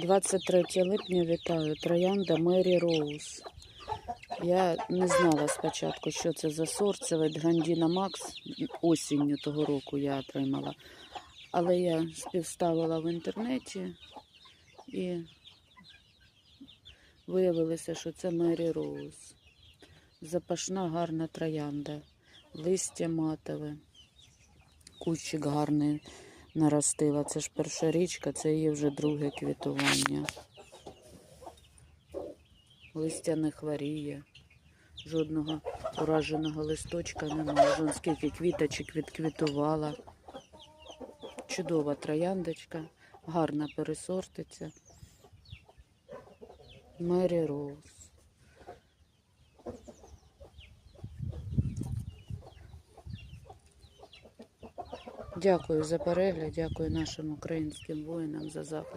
23 липня вітаю. Троянда Мері Роуз. Я не знала спочатку, що це за сорт. Це від Грандіна Макс. Осінню того року я отримала. Але я співставила в інтернеті і виявилося, що це Мері Роуз. Запашна гарна троянда. Листя матове. Кущик гарний наростила. Це ж перша річка, це її вже друге квітування. Листя не хворіє. Жодного ураженого листочка немає. Вон скільки квіточок відквітувала. Чудова трояндочка, гарна пересортиця. Мері Роуз. Дякую за перегляд, дякую нашим українським воїнам за захист.